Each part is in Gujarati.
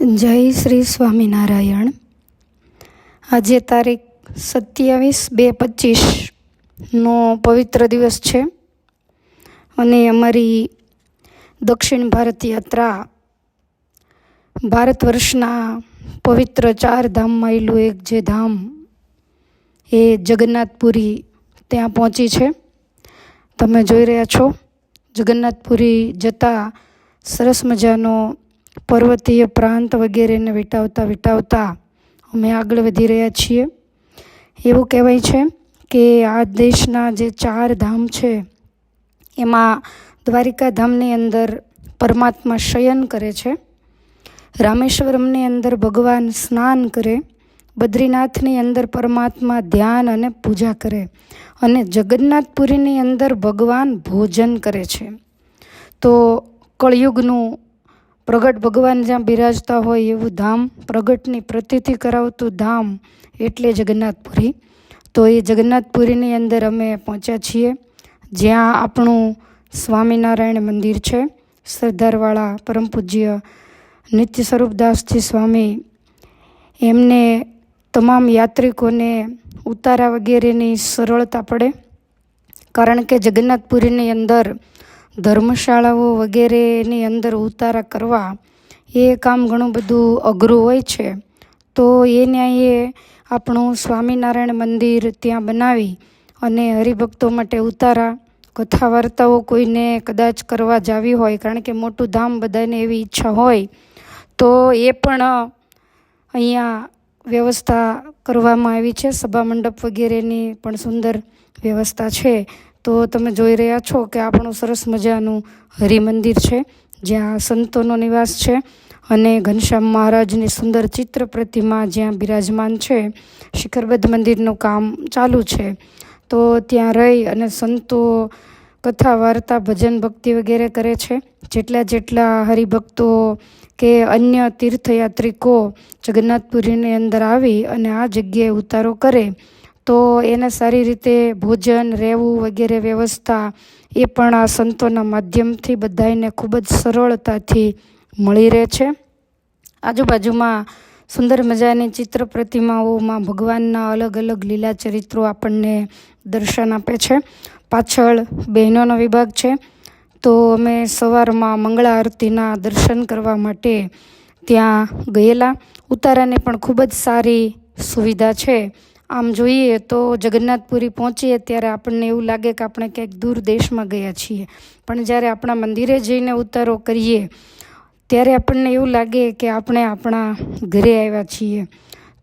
જય શ્રી સ્વામિનારાયણ. આજે તારીખ સત્યાવીસ બે પચીસનો પવિત્ર દિવસ છે. અને અમારી દક્ષિણ ભારત યાત્રા ભારત વર્ષના પવિત્ર ચાર ધામમાં આવેલું એક જે ધામ એ જગન્નાથપુરી ત્યાં પહોંચી છે. તમે જોઈ રહ્યા છો, જગન્નાથપુરી જતાં સરસ મજાનો પર્વતીય પ્રાંત વગેરેને વિટાવતા વિટાવતા અમે આગળ વધી રહ્યા છીએ. એવું કહેવાય છે કે આ દેશના જે ચાર ધામ છે, એમાં દ્વારિકા ધામની અંદર પરમાત્મા શયન કરે છે, રામેશ્વરમની અંદર ભગવાન સ્નાન કરે, બદ્રીનાથની અંદર પરમાત્મા ધ્યાન અને પૂજા કરે અને જગન્નાથપુરીની અંદર ભગવાન ભોજન કરે છે. તો કળયુગનું પ્રગટ ભગવાન જ્યાં બિરાજતા હોય એવું ધામ પ્રગટની પ્રતિથી કરાવતું ધામ એટલે જગન્નાથપુરી. તો એ જગન્નાથપુરીની અંદર અમે પહોંચ્યા છીએ, જ્યાં આપણું સ્વામિનારાયણ મંદિર છે. સરદારવાળા પરમ પૂજ્ય નિત્ય સ્વરૂપદાસજી સ્વામી એમને તમામ યાત્રિકોને ઉતારા વગેરેની સરળતા પડે. કારણ કે જગન્નાથપુરીની અંદર ધર્મશાળાઓ વગેરેની અંદર ઉતારા કરવા એ કામ ઘણું બધું અઘરું હોય છે. તો એ ન્યાયે આપણું સ્વામિનારાયણ મંદિર ત્યાં બનાવી અને હરિભક્તો માટે ઉતારા કથા વાર્તાઓ કોઈને કદાચ કરવા જાવી હોય, કારણ કે મોટું ધામ બધાને એવી ઈચ્છા હોય, તો એ પણ અહીંયા વ્યવસ્થા કરવામાં આવી છે. સભા મંડપ વગેરેની પણ સુંદર વ્યવસ્થા છે. તો તમે જોઈ રહ્યા છો કે આપણું સરસ મજાનું હરિમંદિર છે, જ્યાં સંતોનો નિવાસ છે અને ઘનશ્યામ મહારાજની સુંદર ચિત્ર પ્રતિમા જ્યાં બિરાજમાન છે. શિખરબદ્ધ મંદિરનું કામ ચાલુ છે. તો ત્યાં રહી અને સંતો કથા, વાર્તા, ભજન, ભક્તિ વગેરે કરે છે. જેટલા જેટલા હરિભક્તો કે અન્ય તીર્થયાત્રિકો જગન્નાથપુરીની અંદર આવી અને આ જગ્યાએ ઉતારો કરે તો એને સારી રીતે ભોજન, રહેવું વગેરે વ્યવસ્થા એ પણ આ સંતોના માધ્યમથી બધાને ખૂબ જ સરળતાથી મળી રહે છે. આજુબાજુમાં સુંદર મજાની ચિત્ર પ્રતિમાઓમાં ભગવાનના અલગ અલગ લીલા ચરિત્રો આપણને દર્શન આપે છે. પાછળ બહેનોનો વિભાગ છે. તો અમે સવારમાં મંગળા આરતીના દર્શન કરવા માટે ત્યાં ગયેલા. ઉતારાની પણ ખૂબ જ સારી સુવિધા છે. આમ જોઈએ તો જગન્નાથપુરી પહોંચીએ ત્યારે આપણને એવું લાગે કે આપણે ક્યાંક દૂર દેશમાં ગયા છીએ. પણ જ્યારે આપણા મંદિરે જઈને ઉતારો કરીએ, ત્યારે આપણને એવું લાગે કે આપણે આપણા ઘરે આવ્યા છીએ.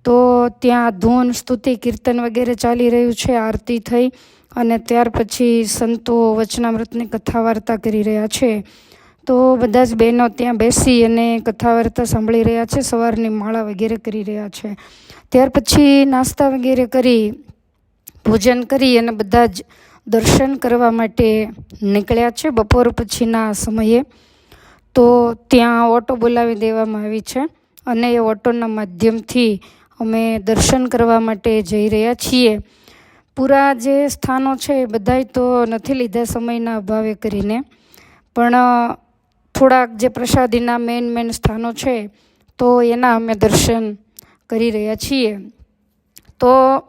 તો ત્યાં ધૂન, સ્તુતિ, કીર્તન વગેરે ચાલી રહ્યું છે, આરતી થઈ અને ત્યાર પછી સંતો વચનામૃતની કથા વાર્તા કરી રહ્યા છે. તો બધા જ બહેનો ત્યાં બેસી અને કથા વાર્તા સાંભળી રહ્યા છે, સવારની માળા વગેરે કરી રહ્યા છે. ત્યાર પછી નાસ્તા વગેરે કરી, ભોજન કરી અને બધા જ દર્શન કરવા માટે નીકળ્યા છે બપોર પછીના સમયે. તો ત્યાં ઓટો બોલાવી દેવામાં આવી છે અને એ ઓટોના માધ્યમથી અમે દર્શન કરવા માટે જઈ રહ્યા છીએ. પૂરા જે સ્થાનો છે એ બધાય તો નથી લીધા સમયના અભાવે કરીને. પણ થોડાક જે પ્રસાદીના મેન મેન સ્થાનો છે તો એના અમે દર્શન કરી રહ્યા છીએ. તો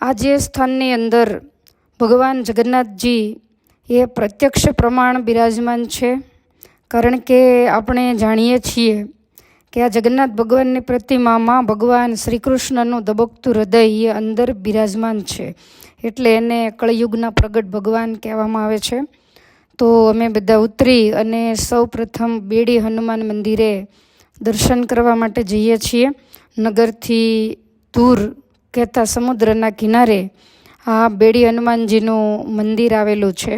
આ જે સ્થાનની અંદર ભગવાન જગન્નાથજી એ પ્રત્યક્ષ પ્રમાણ બિરાજમાન છે. કારણ કે આપણે જાણીએ છીએ કે આ જગન્નાથ ભગવાનની પ્રતિમામાં ભગવાન શ્રી કૃષ્ણનું દબકતું હૃદય એ અંદર બિરાજમાન છે. એટલે એને કળયુગના પ્રગટ ભગવાન કહેવામાં આવે છે. તો અમે બધા ઉતરી અને સૌ પ્રથમ બેડી હનુમાન મંદિરે દર્શન કરવા માટે જઈએ છીએ. નગરથી દૂર કહેતા સમુદ્રના કિનારે આ બેડી હનુમાનજીનું મંદિર આવેલું છે.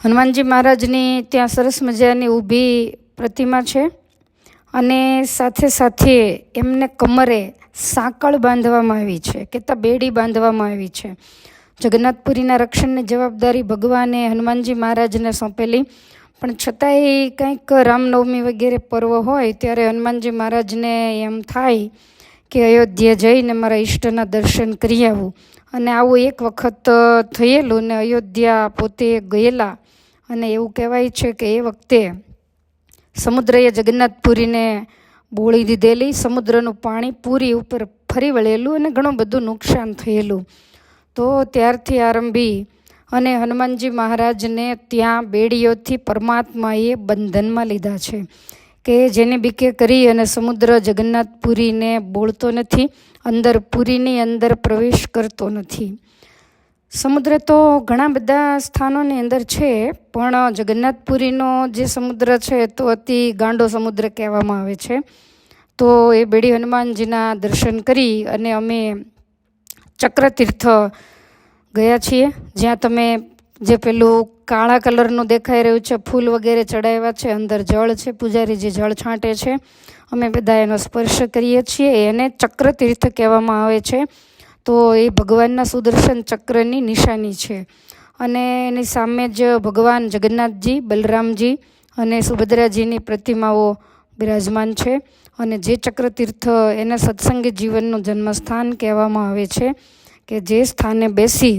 હનુમાનજી મહારાજની ત્યાં સરસ મજાની ઊભી પ્રતિમા છે અને સાથે સાથે એમને કમરે સાંકળ બાંધવામાં આવી છે, કહેતા બેડી બાંધવામાં આવી છે. જગન્નાથપુરીના રક્ષણની જવાબદારી ભગવાને હનુમાનજી મહારાજને સોંપેલી પણ છતાંય કંઈક રામનવમી વગેરે પર્વ હોય ત્યારે હનુમાનજી મહારાજને એમ થાય કે અયોધ્યા જઈને મારા ઈષ્ટના દર્શન કરી આવું. અને આવું એક વખત થયેલું ને અયોધ્યા પોતે ગયેલા. અને એવું કહેવાય છે કે એ વખતે સમુદ્રએ જગન્નાથપુરીને બોળી દીધેલી, સમુદ્રનું પાણી પૂરી ઉપર ફરી વળેલું અને ઘણું બધું નુકસાન થયેલું. તો ત્યારથી આરંભી અને હનુમાનજી મહારાજને ત્યાં બેડીઓથી પરમાત્માએ બંધનમાં લીધા છે કે જેને બીકે કરી અને સમુદ્ર જગન્નાથપુરીને બોળતો નથી, અંદર પુરીની અંદર પ્રવેશ કરતો નથી. સમુદ્ર તો ઘણા બધા સ્થાનોની અંદર છે, પણ જગન્નાથપુરીનો જે સમુદ્ર છે તો અતિ ગાંડો સમુદ્ર કહેવામાં આવે છે. તો એ બેડી હનુમાનજીના દર્શન કરી અને અમે ચક્રતીર્થ ગયા છીએ, જ્યાં તમે જે પેલું કાળા કલરનું દેખાઈ રહ્યું છે, ફૂલ વગેરે ચડાવ્યા છે, અંદર જળ છે, પૂજારી જે જળ છાંટે છે, અમે બધા એનો સ્પર્શ કરીએ છીએ, એને ચક્ર તીર્થ કહેવામાં આવે છે. તો એ ભગવાનના સુદર્શન ચક્રની નિશાની છે. અને એની સામે જ ભગવાન જગન્નાથજી, બલરામજી અને સુભદ્રાજીની પ્રતિમાઓ બિરાજમાન છે. અને જે ચક્રતીર્થ એને સત્સંગી જીવનનું જન્મસ્થાન કહેવામાં આવે છે. કે જે સ્થાને બેસી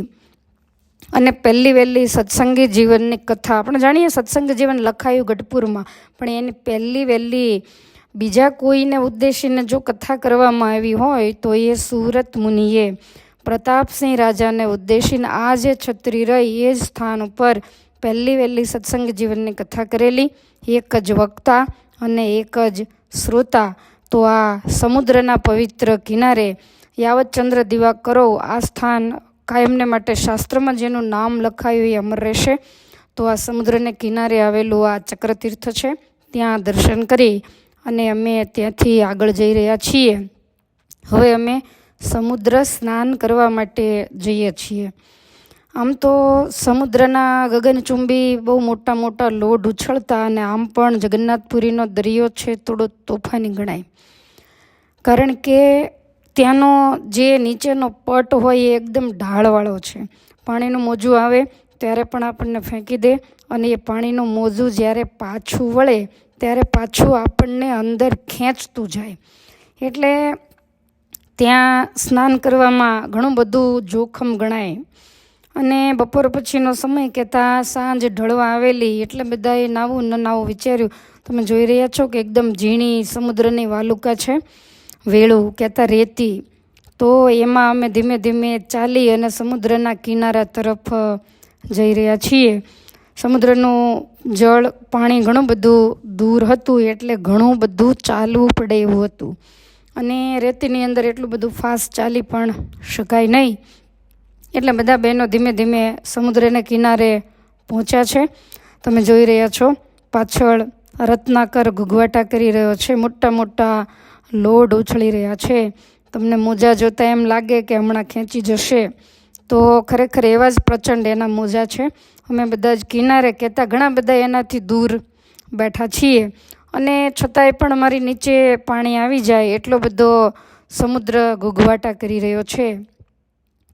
અને પહેલી વહેલી સત્સંગી જીવનની કથા. આપણે જાણીએ સત્સંગ જીવન લખાયું ગઢપુરમાં, પણ એની પહેલી વહેલી બીજા કોઈને ઉદ્દેશીને જો કથા કરવામાં આવી હોય તો એ સુરત મુનિએ પ્રતાપસિંહ રાજાને ઉદ્દેશીને આ જે છત્રી રહી એ જ સ્થાન ઉપર પહેલી વહેલી સત્સંગ જીવનની કથા કરેલી. એક જ વક્તા અને એક જ શ્રોતા. તો આ સમુદ્રના પવિત્ર કિનારે યાવત દિવાકરો દિવા કરો, આ સ્થાન કાયમને માટે શાસ્ત્રમાં જેનું નામ લખાયું એ અમર રહેશે. તો આ સમુદ્રને કિનારે આવેલું આ ચક્રતીર્થ છે. ત્યાં દર્શન કરી અને અમે ત્યાંથી આગળ જઈ રહ્યા છીએ. હવે અમે સમુદ્ર સ્નાન કરવા માટે જઈએ છીએ. આમ તો સમુદ્રના ગગનચુંબી બહુ મોટા મોટા લોડ ઉછળતા અને આમ પણ જગન્નાથપુરીનો દરિયો છે, થોડો તોફાની ગણાય. કારણ કે ત્યાંનો જે નીચેનો પટ હોય એ એકદમ ઢાળવાળો છે. પાણીનું મોજું આવે ત્યારે પણ આપણને ફેંકી દે અને એ પાણીનું મોજું જ્યારે પાછું વળે ત્યારે પાછું આપણને અંદર ખેંચતું જાય. એટલે ત્યાં સ્નાન કરવામાં ઘણું બધું જોખમ ગણાય. અને બપોર પછીનો સમય કહેતા સાંજ ઢળવા આવેલી એટલે બધાએ નાવું ન નાવું વિચાર્યું. તમે જોઈ રહ્યા છો કે એકદમ ઝીણી સમુદ્રની વાલુકા છે. વેળું કહેતા રેતી. તો એમાં અમે ધીમે ધીમે ચાલી અને સમુદ્રના કિનારા તરફ જઈ રહ્યા છીએ. સમુદ્રનું જળ, પાણી ઘણું બધું દૂર હતું, એટલે ઘણું બધું ચાલવું પડે એવું હતું. અને રેતીની અંદર એટલું બધું ફાસ્ટ ચાલી પણ શકાય નહીં. એટલે બધા બહેનો ધીમે ધીમે સમુદ્રને કિનારે પહોંચ્યા છે. તમે જોઈ રહ્યા છો, પાછળ રત્નાકર ઘૂઘવાટા કરી રહ્યો છે, મોટા મોટા લોડ ઉછળી રહ્યા છે. તમને મોજા જોતાં એમ લાગે કે હમણાં ખેંચી જશે. તો ખરેખર એવા જ પ્રચંડ એના મોજા છે. અમે બધા જ કિનારે કહેતા ઘણા બધા એનાથી દૂર બેઠા છીએ. અને છતાંય પણ અમારી નીચે પાણી આવી જાય એટલો બધો સમુદ્ર ઘૂઘવાટા કરી રહ્યો છે.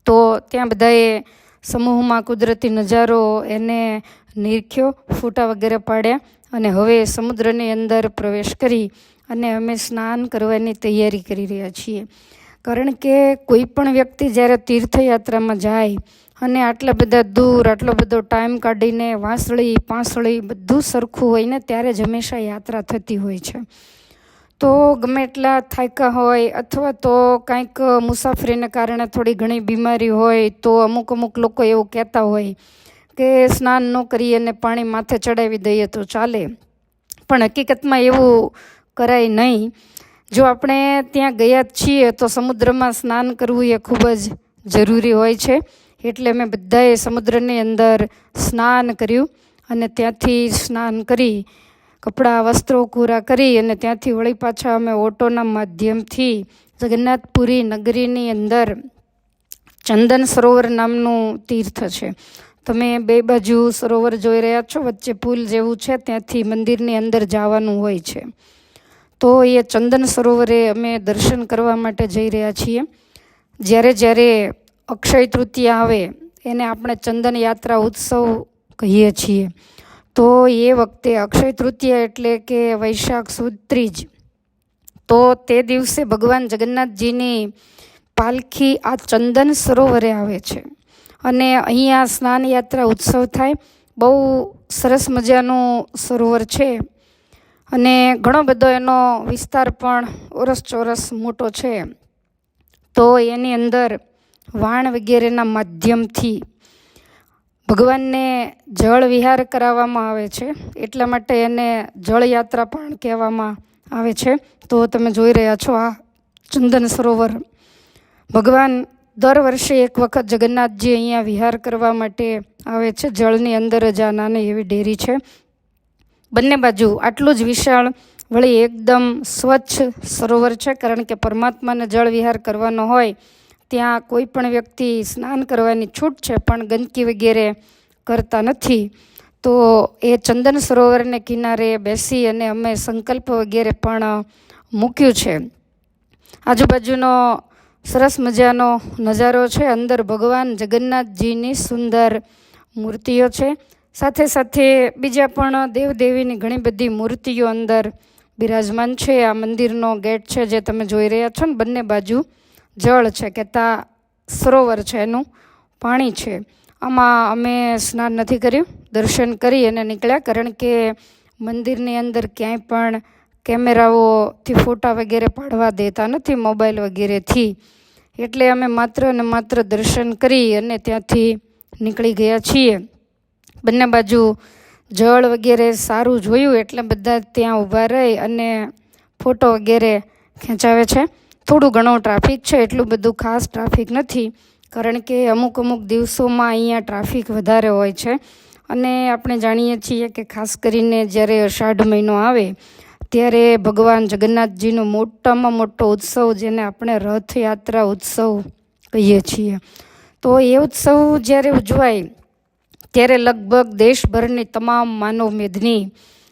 તો ત્યાં બધાએ સમૂહમાં કુદરતી નજારો એને નિરખ્યો, ફૂટા વગેરે પાડ્યા અને હવે સમુદ્રની અંદર પ્રવેશ કરી. અને અમે સ્નાન કરવાની તૈયારી કરી રહ્યા છીએ. કારણ કે કોઈ પણ વ્યક્તિ જ્યારે તીર્થયાત્રામાં જાય અને આટલા બધા દૂર, આટલો બધો ટાઈમ કાઢીને વાંસળી, પાંસળી બધું સરખું હોય ને, ત્યારે જ હંમેશા યાત્રા થતી હોય છે. તો ગમે એટલા થાક્યા હોય અથવા તો કાંઈક મુસાફરીને કારણે થોડી ઘણી બીમારી હોય, તો અમુક અમુક લોકો એવું કહેતા હોય કે સ્નાન ન કરીએ અને પાણી માથે ચડાવી દઈએ તો ચાલે. પણ હકીકતમાં એવું કરાય નહીં. જો આપણે ત્યાં ગયા છીએ તો સમુદ્રમાં સ્નાન કરવું એ ખૂબ જ જરૂરી હોય છે. એટલે અમે બધાએ સમુદ્રની અંદર સ્નાન કર્યું અને ત્યાંથી સ્નાન કરી, કપડાં, વસ્ત્રો પૂરા કરી અને ત્યાંથી વળી પાછા અમે ઓટોના માધ્યમથી જગન્નાથપુરી નગરીની અંદર ચંદન સરોવર નામનું તીર્થ છે. તમે બે બાજુ સરોવર જોઈ રહ્યા છો, વચ્ચે પુલ જેવું છે, ત્યાંથી મંદિરની અંદર જવાનું હોય છે. તો એ ચંદન સરોવરે અમે દર્શન કરવા માટે જઈ રહ્યા છીએ. જ્યારે જ્યારે અક્ષય તૃતીયા આવે, એને આપણે ચંદન યાત્રા ઉત્સવ કહીએ છીએ. તો એ વખતે અક્ષય તૃતીયા એટલે કે વૈશાખ સુદ ત્રીજ તો તે દિવસે ભગવાન જગન્નાથજીની પાલખી આ ચંદન સરોવરે આવે છે. અને અહીંયા સ્નાન યાત્રા ઉત્સવ થાય. બહુ સરસ મજાનું સરોવર છે. અને ઘણો બધો એનો વિસ્તાર પણ ઓરસ ચોરસ મોટો છે. તો એની અંદર વાણ વગેરેના માધ્યમથી ભગવાનને જળ વિહાર કરાવવામાં આવે છે. એટલા માટે એને જળયાત્રા પણ કહેવામાં આવે છે. તો તમે જોઈ રહ્યા છો આ ચંદન સરોવર. ભગવાન દર વર્ષે એક વખત જગન્નાથજી અહીંયા વિહાર કરવા માટે આવે છે. જળની અંદર જ આ નાની એવી ડેરી છે. બંને બાજુ આટલું જ વિશાળ, વળી એકદમ સ્વચ્છ સરોવર છે. કારણ કે પરમાત્માને જળ વિહાર કરવાનો હોય, ત્યાં કોઈ પણ વ્યક્તિ સ્નાન કરવાની છૂટ છે, પણ ગંદકી વગેરે કરતા નથી. તો એ ચંદન સરોવરને કિનારે બેસી અને અમે સંકલ્પ વગેરે પણ મૂક્યું છે. આજુબાજુનો સરસ મજાનો નજારો છે. અંદર ભગવાન જગન્નાથજીની સુંદર મૂર્તિઓ છે. સાથે સાથે બીજા પણ દેવદેવીની ઘણી બધી મૂર્તિઓ અંદર બિરાજમાન છે. આ મંદિરનો ગેટ છે જે તમે જોઈ રહ્યા છો ને, બંને બાજુ જળ છે કહેતા સરોવર છે, એનું પાણી છે. આમાં અમે સ્નાન નથી કર્યું, દર્શન કરી અને નીકળ્યા, કારણ કે મંદિરની અંદર ક્યાંય પણ કેમેરાઓથી ફોટા વગેરે પાડવા દેતા નથી, મોબાઈલ વગેરેથી. એટલે અમે માત્ર અને માત્ર દર્શન કરી અને ત્યાંથી નીકળી ગયા છીએ. બંને બાજુ જળ વગેરે સારું જોયું એટલે બધા ત્યાં ઊભા રહી અને ફોટો વગેરે ખેંચાવે છે. થોડું ઘણું ટ્રાફિક છે, એટલું બધું ખાસ ટ્રાફિક નથી, કારણ કે અમુક અમુક દિવસોમાં અહીંયા ટ્રાફિક વધારે હોય છે. અને આપણે જાણીએ છીએ કે ખાસ કરીને જ્યારે અષાઢ મહિનો આવે, ત્યારે ભગવાન જગન્નાથજીનો મોટામાં મોટો ઉત્સવ જેને આપણે રથયાત્રા ઉત્સવ કહીએ છીએ. તો એ ઉત્સવ જ્યારે ઉજવાય ત્યારે લગભગ દેશભરની તમામ માનવ મેદની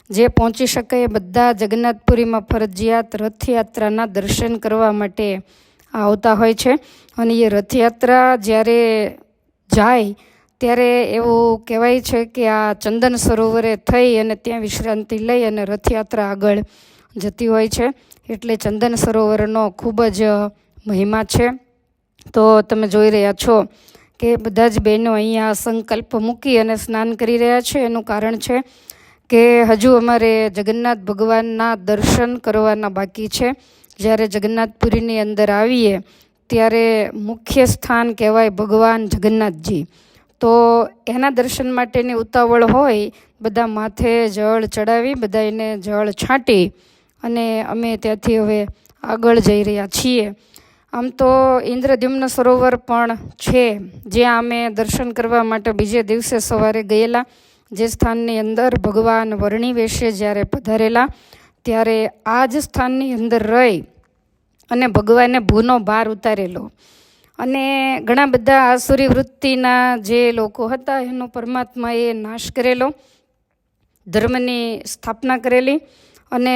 જે પહોંચી શકે એ બધા જગન્નાથપુરીમાં ફરજિયાત રથયાત્રાના દર્શન કરવા માટે આવતા હોય છે. અને એ રથયાત્રા જ્યારે જાય, ત્યારે એવું કહેવાય છે કે આ ચંદન સરોવરે થઈ અને ત્યાં વિશ્રાંતિ લઈ અને રથયાત્રા આગળ જતી હોય છે. એટલે ચંદન સરોવરનો ખૂબ જ મહિમા છે. તો તમે જોઈ રહ્યા છો કે બધા જ બહેનો અહીંયા સંકલ્પ મૂકી અને સ્નાન કરી રહ્યા છે. એનું કારણ છે કે હજુ અમારે જગન્નાથ ભગવાનના દર્શન કરવાના બાકી છે. જ્યારે જગન્નાથપુરીની અંદર આવીએ, ત્યારે મુખ્ય સ્થાન કહેવાય ભગવાન જગન્નાથજી. તો એના દર્શન માટેની ઉતાવળ હોય, બધા માથે જળ ચડાવી, બધા એને જળ છાંટી અને અમે ત્યાંથી હવે આગળ જઈ રહ્યા છીએ. આમ તો ઇન્દ્રદ્યુમ્ન સરોવર પણ છે જ્યાં અમે દર્શન કરવા માટે બીજે દિવસે સવારે ગયેલા. જે સ્થાનની અંદર ભગવાન વર્ણી વેશે જ્યારે પધારેલા, ત્યારે આ જ સ્થાનની અંદર રહી અને ભગવાને ભૂનો ભાર ઉતારેલો. અને ઘણા બધા આસુરી વૃત્તિના જે લોકો હતા, એનો પરમાત્માએ નાશ કરેલો, ધર્મની સ્થાપના કરેલી અને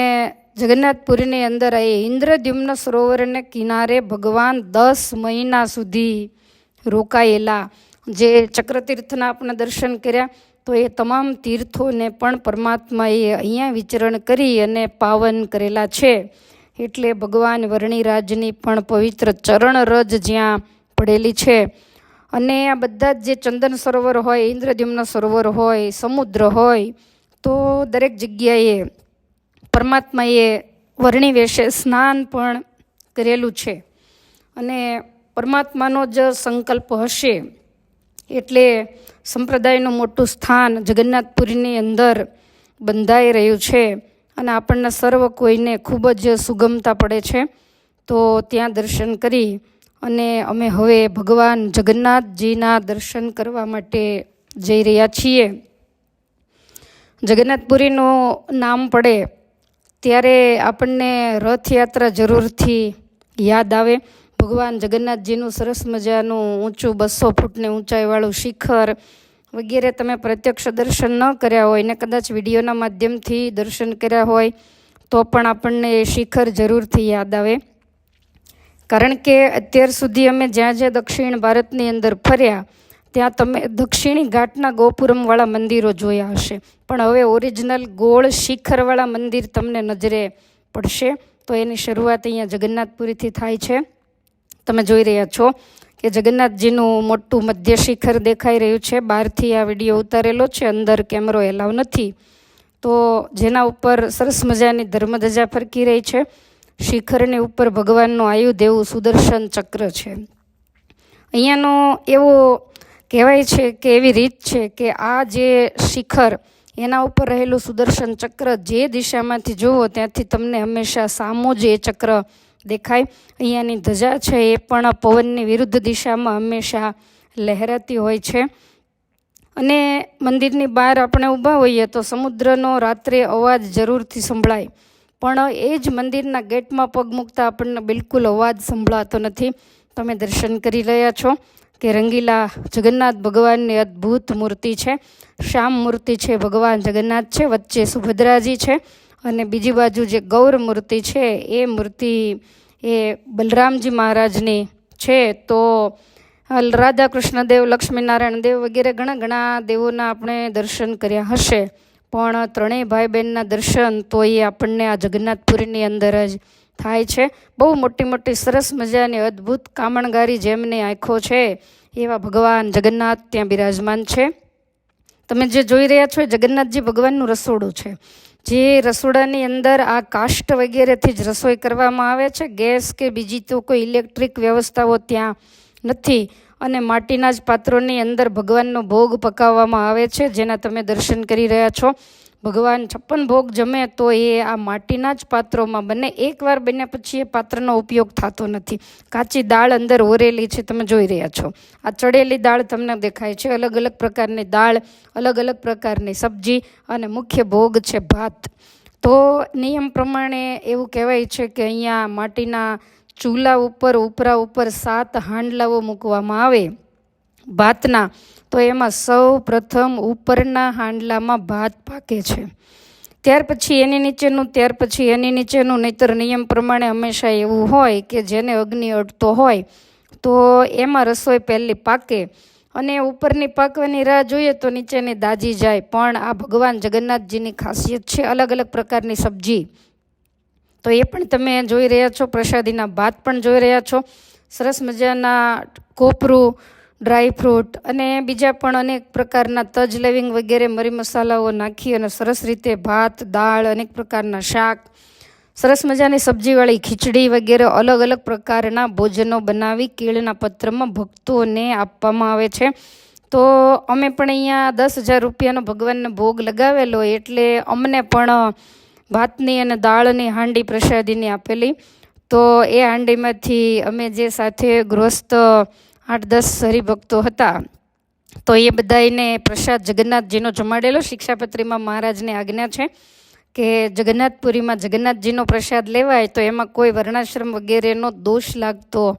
જગન્નાથપુરીની અંદર એ ઇન્દ્રદ્યુમ્ન સરોવરને કિનારે ભગવાન દસ મહિના સુધી રોકાયેલા જે ચક્રતીર્થના આપણે દર્શન કર્યા, તો એ તમામ તીર્થોને પણ પરમાત્માએ અહીંયા વિચરણ કરી અને પાવન કરેલા છે. એટલે ભગવાન વર્ણિરાજની પણ પવિત્ર ચરણ રજ જ્યાં પડેલી છે. અને આ બધા જ જે ચંદન સરોવર હોય, ઇન્દ્રદ્યુમ્ન સરોવર હોય, સમુદ્ર હોય, તો દરેક જગ્યાએ પરમાત્માએ વર્ણિ વેશે સ્નાન પણ કરેલું છે. અને પરમાત્માનો જ સંકલ્પ હશે એટલે સંપ્રદાયનું મોટું સ્થાન જગન્નાથપુરીની અંદર બંધાઈ રહ્યું છે અને આપણને સર્વ કોઈને ખૂબ જ સુગમતા પડે છે. તો ત્યાં દર્શન કરી અને અમે હવે ભગવાન જગન્નાથજીના દર્શન કરવા માટે જઈ રહ્યા છીએ. જગન્નાથપુરીનું નામ પડે ત્યારે આપણને રથયાત્રા જરૂરથી યાદ આવે. ભગવાન જગન્નાથજીનું સરસ મજાનું ઊંચું બસો ફૂટની ઊંચાઈવાળું શિખર વગેરે તમે પ્રત્યક્ષ દર્શન ન કર્યા હોય ને કદાચ વિડીયોના માધ્યમથી દર્શન કર્યા હોય, તો પણ આપણને એ શિખર જરૂરથી યાદ આવે. કારણ કે અત્યાર સુધી અમે જ્યાં જ્યાં દક્ષિણ ભારતની અંદર ફર્યા ત્યાં તમે દક્ષિણી ઘાટના ગોપુરમવાળા મંદિરો જોયા હશે. પણ હવે ઓરિજિનલ ગોળ શિખરવાળા મંદિર તમને નજરે પડશે. તો એની શરૂઆત અહીંયા જગન્નાથપુરીથી થાય છે. તમે જોઈ રહ્યા છો કે જગન્નાથજીનું મોટું મધ્ય શિખર દેખાઈ રહ્યું છે. બહારથી આ વીડિયો ઉતારેલો છે. અંદર કેમેરો એલાવ નથી. તો જેના ઉપર સરસ મજાની ધર્મધજા ફરકી રહી છે. શિખરની ઉપર ભગવાનનું આયુધ એવું સુદર્શન ચક્ર છે. અહીંયાનો એવો કહેવાય છે કે એવી રીત છે કે આ જે શિખર, એના ઉપર રહેલું સુદર્શન ચક્ર જે દિશામાંથી જુઓ ત્યાંથી તમને હંમેશા સામો જ એ ચક્ર દેખાય. અહીંયાની ધજા છે એ પણ પવનની વિરુદ્ધ દિશામાં હંમેશા લહેરાતી હોય છે. અને મંદિરની બહાર આપણે ઊભા હોઈએ તો સમુદ્રનો રાત્રે અવાજ જરૂરથી સંભળાય. પણ એ જ મંદિરના ગેટમાં પગ મૂકતા આપણને બિલકુલ અવાજ સંભળાતો નથી. તમે દર્શન કરી રહ્યા છો. કે રંગીલા જગન્નાથ ભગવાનની અદ્ભુત મૂર્તિ છે. શ્યામ મૂર્તિ છે, ભગવાન જગન્નાથ છે, વચ્ચે સુભદ્રાજી છે અને બીજી બાજુ જે ગૌર મૂર્તિ છે, એ મૂર્તિ એ બલરામજી મહારાજની છે. તો રાધા કૃષ્ણદેવ લક્ષ્મીનારાયણ દેવ વગેરે ઘણા ઘણા દેવોના આપણે દર્શન કર્યા હશે. પણ ત્રણેય ભાઈ બહેનના દર્શન તો એ આપણને આ જગન્નાથપુરીની અંદર જ થાય છે. બહુ મોટી મોટી સરસ મજાની અદ્ભુત કામણગારી જેમની આંખો છે, એવા ભગવાન જગન્નાથ ત્યાં બિરાજમાન છે. તમે જે જોઈ રહ્યા છો એ જગન્નાથજી ભગવાનનું રસોડું છે. જે રસોડાની અંદર આ કાષ્ટ વગેરેથી જ રસોઈ કરવામાં આવે છે. ગેસ કે બીજી તો કોઈ ઇલેક્ટ્રિક વ્યવસ્થાઓ ત્યાં નથી અને માટીના જ પાત્રોની અંદર ભગવાનનો ભોગ પકાવવામાં આવે છે, જેના તમે દર્શન કરી રહ્યા છો. ભગવાન છપ્પન ભોગ જમે તો એ આ માટીના જ પાત્રોમાં બને એકવાર બન્યા પછી એ પાત્રનો ઉપયોગ થતો નથી. કાચી દાળ અંદર ઓરેલી છે, તમે જોઈ રહ્યા છો. આ ચડેલી દાળ તમને દેખાય છે. અલગ અલગ પ્રકારની દાળ, અલગ અલગ પ્રકારની સબ્જી અને મુખ્ય ભોગ છે ભાત. તો નિયમ પ્રમાણે એવું કહેવાય છે કે અહીંયા માટીના ચૂલા ઉપર, ઉપરા ઉપર સાત હાંડલાઓ મૂકવામાં આવે. ભાતના, તો એમાં સૌ પ્રથમ ઉપરના હાંડલામાં ભાત પાકે છે. ત્યાર પછી એની નીચેનું, ત્યાર પછી એની નીચેનું, નહીતર નિયમ પ્રમાણે હંમેશા એવું હોય કે જેને અગ્નિ અડતો હોય, તો એમાં રસોઈ પહેલી પાકે અને ઉપરની પાકવાની રાહ જોઈએ તો નીચેની દાજી જાય. પણ આ ભગવાન જગન્નાથજીની ખાસિયત છે અલગ અલગ પ્રકારની સબ્જી. તો એ પણ તમે જોઈ રહ્યા છો, પ્રસાદીના ભાત પણ જોઈ રહ્યા છો. સરસ મજાના કોપરું ડ્રાય ફ્રૂટ અને બીજા પણ અનેક પ્રકારના તજ લવિંગ વગેરે મરી મસાલાઓ નાખી અને સરસ રીતે ભાત, દાળ, અનેક પ્રકારના શાક, સરસ મજાની સબ્જીવાળી ખીચડી વગેરે અલગ અલગ પ્રકારના ભોજનો બનાવી કેળના પત્રમાં ભક્તોને આપવામાં આવે છે. તો અમે પણ અહીંયા દસ હજાર રૂપિયાનો ભગવાનને ભોગ લગાવેલો એટલે અમને પણ ભાતની અને દાળની હાંડી પ્રસાદીની આપેલી. તો એ હાંડીમાંથી અમે જે સાથે ગૃહસ્થ આઠ દસ હરિભક્તો હતા. તો એ બધાને પ્રસાદ જગન્નાથજીનો જમાડેલો. શિક્ષાપત્રીમાં મહારાજની આજ્ઞા છે કે જગન્નાથપુરીમાં જગન્નાથજીનો પ્રસાદ લેવાય તો એમાં કોઈ વર્ણાશ્રમ વગેરેનો દોષ લાગતો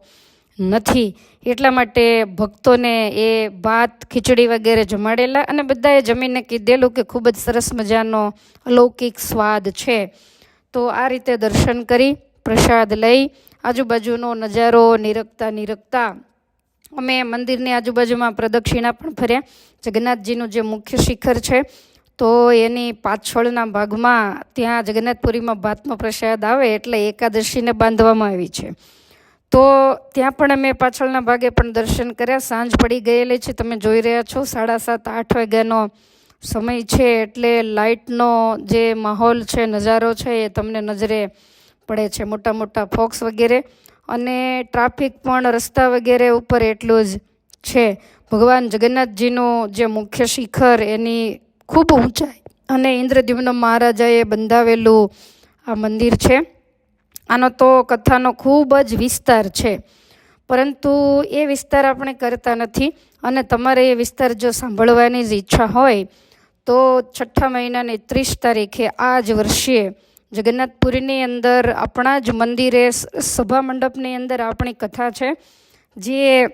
નથી. એટલા માટે ભક્તોને એ ભાત, ખીચડી વગેરે જમાડેલા અને બધાએ જમીને કીધેલું કે ખૂબ જ સરસ મજાનો અલૌકિક સ્વાદ છે. તો આ રીતે દર્શન કરી, પ્રસાદ લઈ આજુબાજુનો નજારો નિરખતા નિરખતા અમે મંદિરની આજુબાજુમાં પ્રદક્ષિણા પણ ફર્યા. જગન્નાથજીનું જે મુખ્ય શિખર છે, તો એની પાછળના ભાગમાં ત્યાં જગન્નાથપુરીમાં ભાતનો પ્રસાદ આવે એટલે એકાદશીને બાંધવામાં આવી છે. તો ત્યાં પણ અમે પાછળના ભાગે પણ દર્શન કર્યા. સાંજ પડી ગયેલી છે, તમે જોઈ રહ્યા છો, સાડા સાત, આઠ વાગ્યાનો સમય છે, એટલે લાઇટનો જે માહોલ છે, નજારો છે, એ તમને નજરે પડે છે મોટા મોટા ફોક્સ વગેરે. અને ટ્રાફિક પણ રસ્તા વગેરે ઉપર એટલું જ છે. ભગવાન જગન્નાથજીનું જે મુખ્ય શિખર એની ખૂબ ઊંચાઈ અને ઇન્દ્રદ્યુમ્ન મહારાજાએ બંધાવેલું આ મંદિર છે. આનો તો કથાનો ખૂબ જ વિસ્તાર છે. પરંતુ એ વિસ્તાર આપણે કરતા નથી અને તમારે એ વિસ્તાર જો સાંભળવાની જ ઈચ્છા હોય તો છઠ્ઠા મહિનાની ત્રીસ તારીખે આ જ વર્ષે જગન્નાથપુરીની અંદર આપણા જ મંદિરે સભા મંડપની અંદર આપણી કથા છે, જે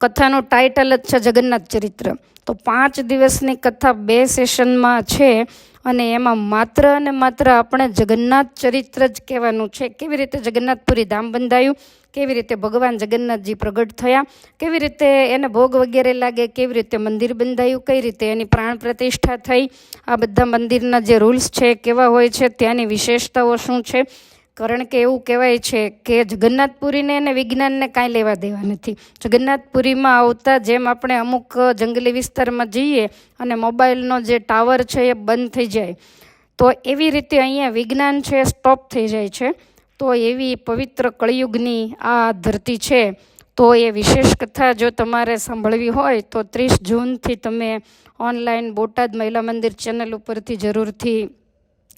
કથાનું ટાઇટલ જ છે જગન્નાથ ચરિત્ર. તો પાંચ દિવસની કથા બે સેશનમાં છે અને એમાં માત્ર અને માત્ર આપણે જગન્નાથ ચરિત્ર જ કહેવાનું છે. કેવી રીતે જગન્નાથપુરી ધામ બંધાયું? કેવી રીતે ભગવાન જગન્નાથજી પ્રગટ થયા? કેવી રીતે એને ભોગ વગેરે લાગે? કેવી રીતે મંદિર બંધાયું? કઈ રીતે એની પ્રાણ પ્રતિષ્ઠા થઈ? આ બધા મંદિરના જે રૂલ્સ છે, કેવા હોય છે, ત્યાંની વિશેષતાઓ શું છે? કારણ કે એવું કહેવાય છે કે જગન્નાથપુરીને અને વિજ્ઞાનને કાંઈ લેવા દેવા નથી. જગન્નાથપુરીમાં આવતા જેમ આપણે અમુક જંગલી વિસ્તારમાં જઈએ અને મોબાઈલનો જે ટાવર છે એ બંધ થઈ જાય, તો એવી રીતે અહીંયા વિજ્ઞાન છે સ્ટોપ થઈ જાય છે. તો એવી પવિત્ર કળિયુગની આ ધરતી છે, તો એ વિશેષ કથા જો તમારે સાંભળવી હોય, તો ત્રીસ જૂનથી તમે ઓનલાઈન બોટાદ મહિલા મંદિર ચેનલ ઉપરથી જરૂરથી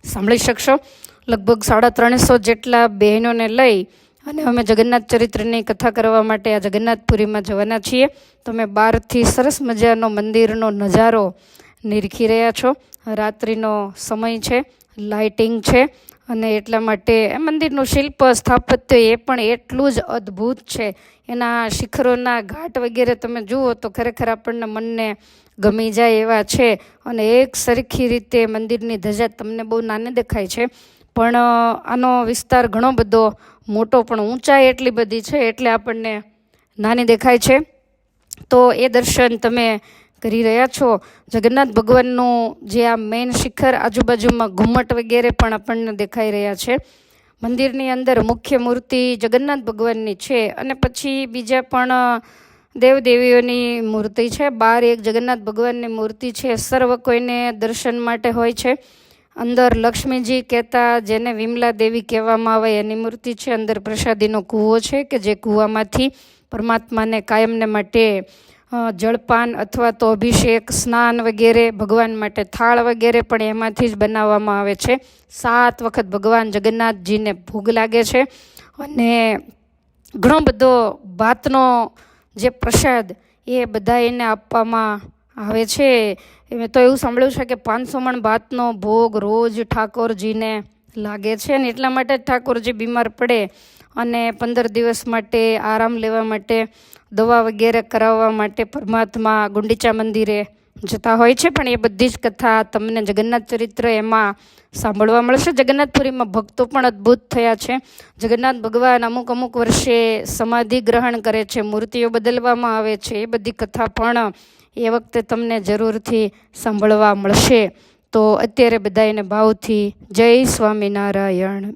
સાંભળી શકશો? લગભગ સાડા ત્રણસો જેટલા બહેનોને લઈ અને અમે જગન્નાથ ચરિત્રની કથા કરવા માટે આ જગન્નાથપુરીમાં જવાના છીએ. તમે બહારથી સરસ મજાનો મંદિરનો નજારો નિરખી રહ્યા છો. રાત્રિનો સમય છે, લાઇટિંગ છે અને એટલા માટે મંદિરનું શિલ્પ, સ્થાપત્ય એ પણ એટલું જ અદ્ભુત છે. એના શિખરોના ઘાટ વગેરે તમે જુઓ તો ખરેખર આપણને મનને ગમી જાય એવા છે. અને એક સરખી રીતે મંદિરની ધજા તમને બહુ નાની દેખાય છે. પણ આનો વિસ્તાર ઘણો બધો મોટો પણ ઊંચાઈ એટલી બધી છે એટલે આપણને નાની દેખાય છે. તો એ દર્શન તમે કરી રહ્યા છો. જગન્નાથ ભગવાનનું જે આ મેઇન શિખર આજુબાજુમાં ઘુમ્મટ વગેરે પણ આપણને દેખાઈ રહ્યા છે. મંદિરની અંદર મુખ્ય મૂર્તિ જગન્નાથ ભગવાનની છે. અને પછી બીજા પણ દેવદેવીઓની મૂર્તિ છે. બહાર એક જગન્નાથ ભગવાનની મૂર્તિ છે. સર્વ કોઈને દર્શન માટે હોય છે. અંદર લક્ષ્મીજી કહેતા જેને વિમલા દેવી કહેવામાં આવે એની મૂર્તિ છે. અંદર પ્રસાદીનો કૂવો છે કે જે કૂવામાંથી પરમાત્માને કાયમને માટે જળપાન અથવા તો અભિષેક, સ્નાન વગેરે, ભગવાન માટે થાળ વગેરે પણ એમાંથી જ બનાવવામાં આવે છે. સાત વખત ભગવાન જગન્નાથજીને ભોગ લાગે છે. અને ઘણો બધો ભાતનો જે પ્રસાદ એ બધા એને આપવામાં આવે છે. મેં તો એવું સાંભળ્યું છે કે પાંચસો મણ ભાતનો ભોગ રોજ ઠાકોરજીને લાગે છે અને એટલા માટે જ ઠાકોરજી બીમાર પડે અને પંદર દિવસ માટે આરામ લેવા માટે, દવા વગેરે કરાવવા માટે પરમાત્મા ગુંડીચા મંદિરે જતા હોય છે, પણ એ બધી જ કથા તમને જગન્નાથ ચરિત્ર એમાં સાંભળવા મળશે. જગન્નાથપુરીમાં ભક્તો પણ અદ્ભુત થયા છે. જગન્નાથ ભગવાન અમુક અમુક વર્ષે સમાધિ ગ્રહણ કરે છે, મૂર્તિઓ બદલવામાં આવે છે, એ બધી કથા પણ એ વખતે તમને જરૂરથી સાંભળવા મળશે. તો અત્યારે બધા એને ભાવથી જય સ્વામિનારાયણ.